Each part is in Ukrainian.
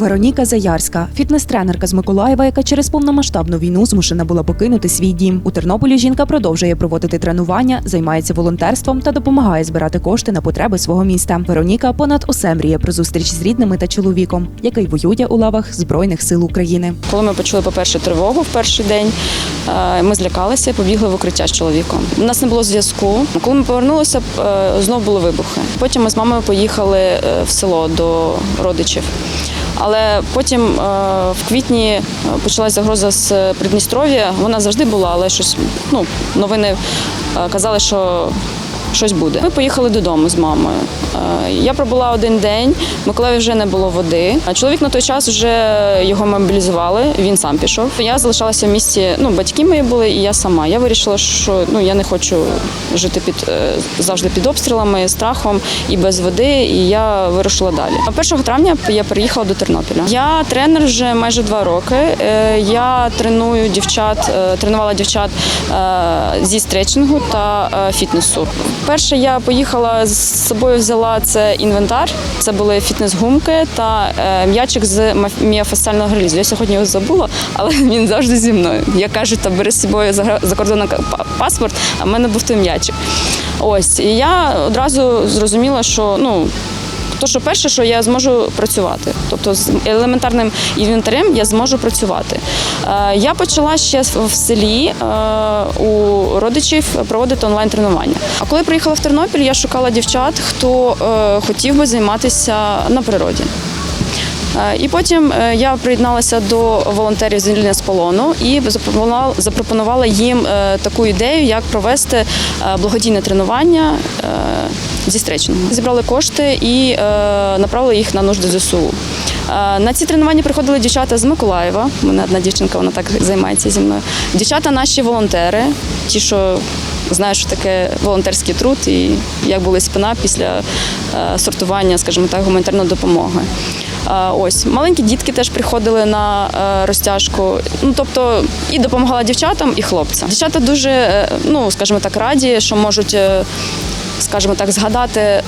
Вероніка Заярська, фітнес-тренерка з Миколаєва, яка через повномасштабну війну змушена була покинути свій дім. У Тернополі жінка продовжує проводити тренування, займається волонтерством та допомагає збирати кошти на потреби свого міста. Вероніка понад усе мріє про зустріч з рідними та чоловіком, який воює у лавах Збройних сил України. Коли ми почули, по-перше, тривогу в перший день, е, ми злякалися і побігли в укриття з чоловіком. У нас не було зв'язку. Коли ми повернулися, е, знов були вибухи. Потім ми з мамою поїхали е, в село до родичів. Але потім е, в квітні почалася почалась загроза з Придністров'я. Вона завжди була, але щось ну, новини е, казали, що щось буде. Ми поїхали додому з мамою. Е, Я пробула один день, в Миколаєві вже не було води. А Чоловік на той час вже його мобілізували, він сам пішов. Я залишалася в місті, ну, батьки мої були, і я сама. Я вирішила, що ну, я не хочу жити під, е, завжди під обстрілами, страхом і без води, і я вирушила далі. 1 травня я переїхала до Тернопіля. Я тренер вже майже два роки. Е, Я треную дівчат, тренувала дівчат зі стретчингу та фітнесу. Перше я поїхала з собою, взяла це інвентар. Це були фітнес-гумки та е, м'ячик з міофасціального релізу. Я сьогодні його забула, але він завжди зі мною. Я кажу, та бери з собою за- закордонний па- паспорт, а в мене був той м'ячик. Ось і я одразу зрозуміла, що ну. То, що перше, що я зможу працювати, тобто з елементарним інвентарем я зможу працювати. Е, Я почала ще в селі е, у родичів проводити онлайн-тренування. А коли приїхала в Тернопіль, я шукала дівчат, хто е, хотів би займатися на природі. Е, І потім е, я приєдналася до волонтерів звільнення з полону і запропонувала, їм е, таку ідею, як провести благодійне тренування зі стретчингу. Зібрали кошти і направили їх на нужди ЗСУ. На ці тренування приходили дівчата з Миколаєва. У мене одна дівчинка, вона так займається зі мною. Дівчата наші волонтери, ті, що знають, що таке волонтерський труд і як були спина після сортування, скажімо так, гуманітарної допомоги. Е, Ось маленькі дітки теж приходили на е, розтяжку. Ну тобто і допомагала дівчатам, і хлопцям. Дівчата дуже, е, ну скажімо так, раді, що можуть. Скажімо так, згадати е,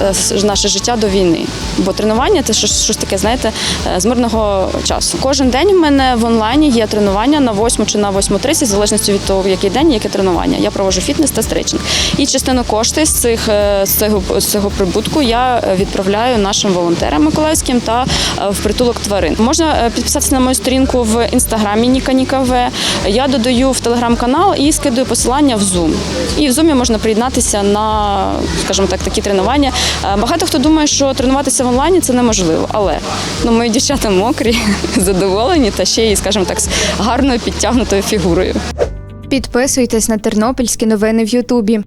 наше життя до війни. Бо тренування це щось, щось таке, знаєте, е, з мирного часу. Кожен день в мене в онлайні є тренування на 8 чи на 8.30, в залежності від того, в який день, яке тренування. Я проводжу фітнес та стрейчинг. І частину коштів з цих е, з цього, з цього прибутку я відправляю нашим волонтерам миколаївським та в притулок тварин. Можна підписатися на мою сторінку в інстаграмі Ніка Ніка В. Я додаю в телеграм-канал і скидую посилання в Zoom. І в Zoom можна приєднатися на, скажімо так, такі тренування. Е, Багато хто думає, що тренуватися в онлайні це неможливо, але ну, мої дівчата мокрі, задоволені та ще й, скажімо так, з гарною підтягнутою фігурою. Підписуйтесь на тернопільські новини в Ютубі.